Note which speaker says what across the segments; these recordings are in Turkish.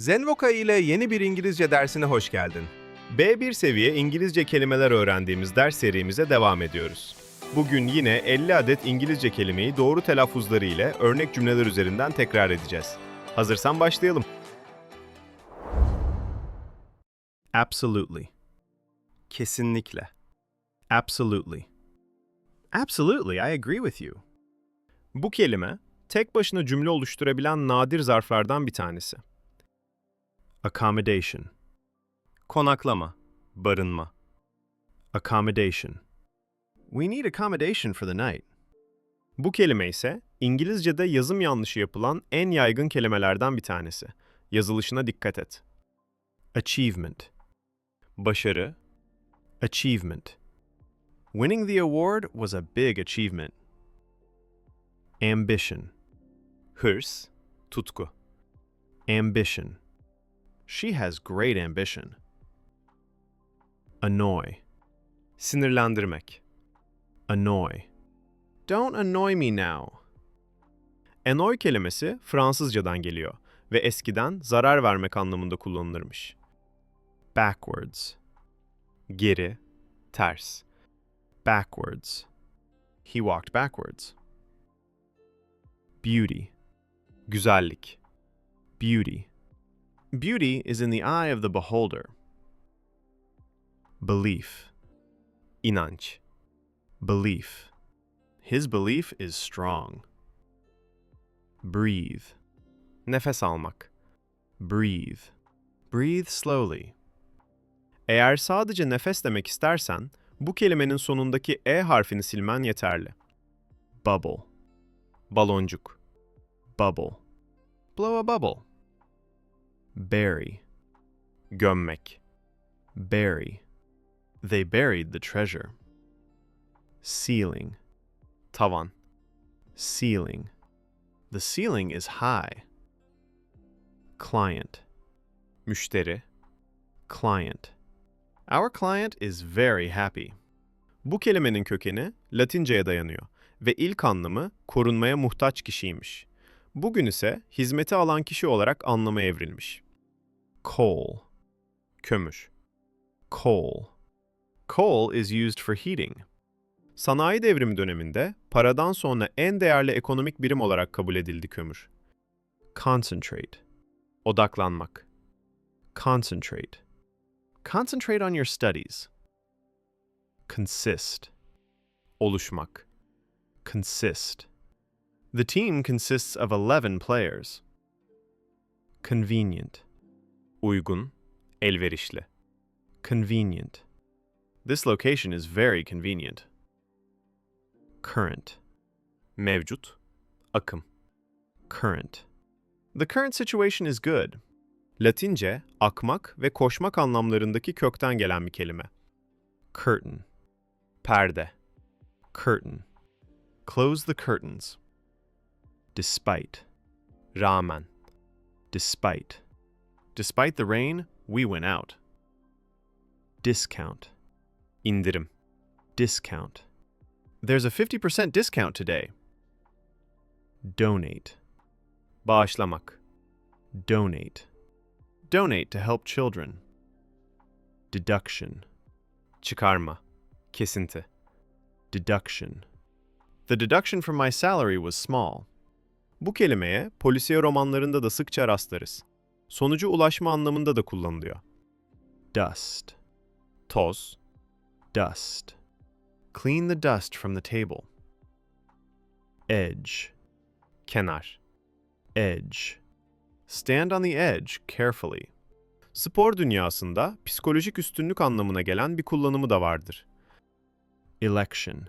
Speaker 1: Zenvoka ile yeni bir İngilizce dersine hoş geldin. B1 seviye İngilizce kelimeler öğrendiğimiz ders serimize devam ediyoruz. Bugün yine 50 adet İngilizce kelimeyi doğru telaffuzları ile örnek cümleler üzerinden tekrar edeceğiz. Hazırsan başlayalım. Absolutely. Kesinlikle. Absolutely. Absolutely, I agree with you. Bu kelime, tek başına cümle oluşturabilen nadir zarflardan bir tanesi. Accommodation. Konaklama, barınma. Accommodation. We need accommodation for the night. Bu kelime ise İngilizce'de yazım yanlışı yapılan en yaygın kelimelerden bir tanesi. Yazılışına dikkat et. Achievement. Başarı. Achievement. Winning the award was a big achievement. Ambition. Hırs, tutku. Ambition. She has great ambition. Annoy. Sinirlendirmek. Annoy. Don't annoy me now. Annoy kelimesi Fransızcadan geliyor ve eskiden zarar vermek anlamında kullanılırmış. Backwards. Geri, ters. Backwards. He walked backwards. Beauty. Güzellik. Beauty. Beauty is in the eye of the beholder. Belief. İnanç. Belief. His belief is strong. Breathe. Nefes almak. Breathe. Breathe slowly. Eğer sadece nefes demek istersen, bu kelimenin sonundaki e harfini silmen yeterli. Bubble. Baloncuk. Bubble. Blow a bubble. Bury. Gömmek. Bury. They buried the treasure. Ceiling. Tavan. Ceiling. The ceiling is high. Client. Müşteri. Client. Our client is very happy. Bu kelimenin kökeni Latince'ye dayanıyor ve ilk anlamı korunmaya muhtaç kişiymiş. Bugün ise hizmeti alan kişi olarak anlama evrilmiş. Coal. Kömür. Coal. Coal is used for heating. Sanayi devrimi döneminde paradan sonra en değerli ekonomik birim olarak kabul edildi kömür. Concentrate. Odaklanmak. Concentrate. Concentrate on your studies. Consist. Oluşmak. Consist. The team consists of 11 players. Convenient. Uygun, elverişli. Convenient. This location is very convenient. Current. Mevcut, akım. Current. The current situation is good. Latince akmak ve koşmak anlamlarındaki kökten gelen bir kelime. Curtain. Perde. Curtain. Close the curtains. Despite. Rağmen. Despite. Despite the rain, we went out. Discount. İndirim. Discount. There's a 50% discount today. Donate. Bağışlamak. Donate. Donate to help children. Deduction. Çıkarma. Kesinti. Deduction. The deduction from my salary was small. Bu kelimeye polisiye romanlarında da sıkça rastlarız. Sonucu ulaşma anlamında da kullanılıyor. Dust. Toz. Dust. Clean the dust from the table. Edge. Kenar. Edge. Stand on the edge carefully. Spor dünyasında psikolojik üstünlük anlamına gelen bir kullanımı da vardır. Election.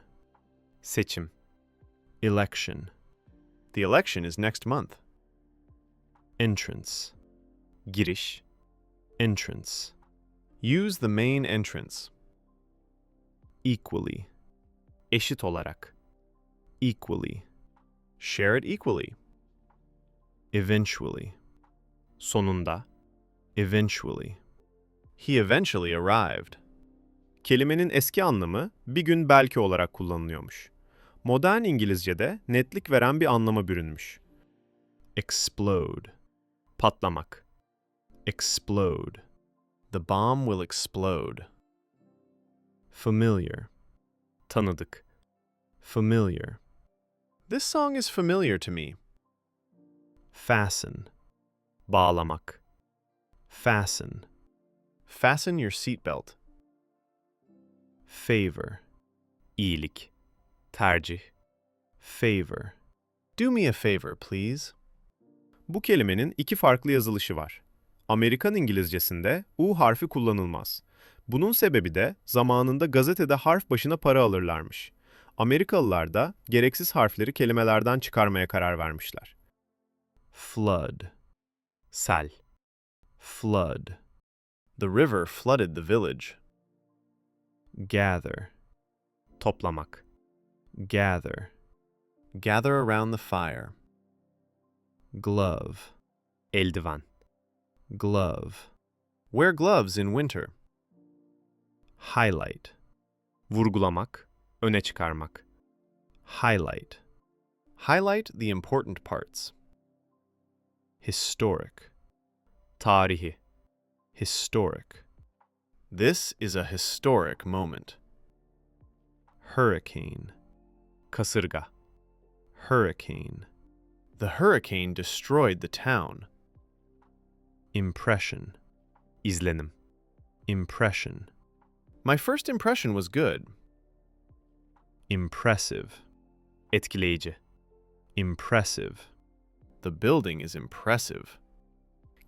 Speaker 1: Seçim. Election. The election is next month. Entrance. Giriş. Entrance. Use the main entrance. Equally. Eşit olarak. Equally. Share it equally. Eventually. Sonunda. Eventually. He eventually arrived. Kelimenin eski anlamı bir gün belki olarak kullanılıyormuş. Modern İngilizce'de netlik veren bir anlama bürünmüş. Explode. Patlamak. Explode. The bomb will explode. Familiar. Tanıdık. Familiar. This song is familiar to me. Fasten. Bağlamak. Fasten. Fasten your seatbelt. Favor. İyilik. Tercih. Favor. Do me a favor, please. Bu kelimenin iki farklı yazılışı var. Amerikan İngilizcesinde U harfi kullanılmaz. Bunun sebebi de zamanında gazetede harf başına para alırlarmış. Amerikalılar da gereksiz harfleri kelimelerden çıkarmaya karar vermişler. Flood. Sel. Flood. The river flooded the village. Gather. Toplamak. Gather. Gather around the fire. Glove. Eldiven. Glove. Wear gloves in winter. Highlight. Vurgulamak, öne çıkarmak. Highlight. Highlight the important parts. Historic. Tarihi. Historic. This is a historic moment. Hurricane. Kasırga. Hurricane. The hurricane destroyed the town. Impression. İzlenim. Impression. My first impression was good. Impressive. Etkileyici. Impressive. The building is impressive.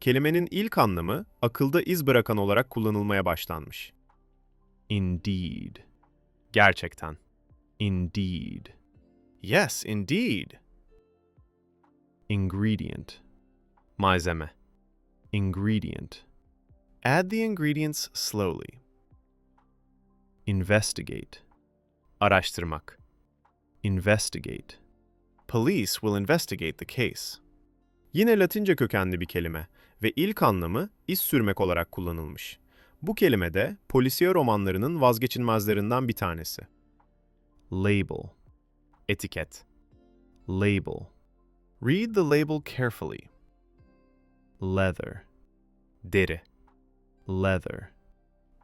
Speaker 1: Kelimenin ilk anlamı akılda iz bırakan olarak kullanılmaya başlanmış. Indeed. Gerçekten. Indeed. Yes, indeed. Ingredient. Malzeme. Ingredient. Add the ingredients slowly. Investigate. Araştırmak. Investigate. Police will investigate the case. Yine Latince kökenli bir kelime ve ilk anlamı iz sürmek olarak kullanılmış. Bu kelime de polisiye romanlarının vazgeçilmezlerinden bir tanesi. Label. Etiket. Label. Read the label carefully. Leather. Deri. Leather.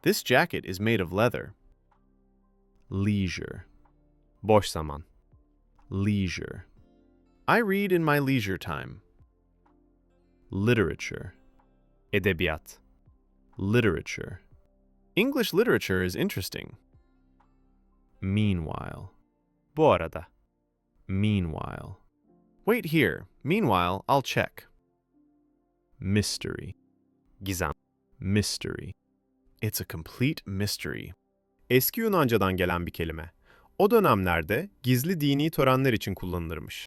Speaker 1: This jacket is made of leather. Leisure. Boş zaman. Leisure. I read in my leisure time. Literature. Edebiyat. Literature. English literature is interesting. Meanwhile. Bu arada. Meanwhile. Wait here. Meanwhile, I'll check. Mystery. Gizem. Mystery. It's a complete mystery. Eski Yunancadan gelen bir kelime. O dönemlerde gizli dini törenler için kullanılırmış.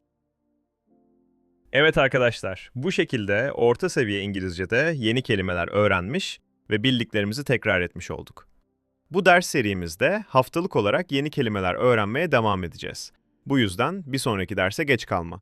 Speaker 1: Evet arkadaşlar, bu şekilde orta seviye İngilizce'de yeni kelimeler öğrenmiş ve bildiklerimizi tekrar etmiş olduk. Bu ders serimizde haftalık olarak yeni kelimeler öğrenmeye devam edeceğiz. Bu yüzden bir sonraki derse geç kalma.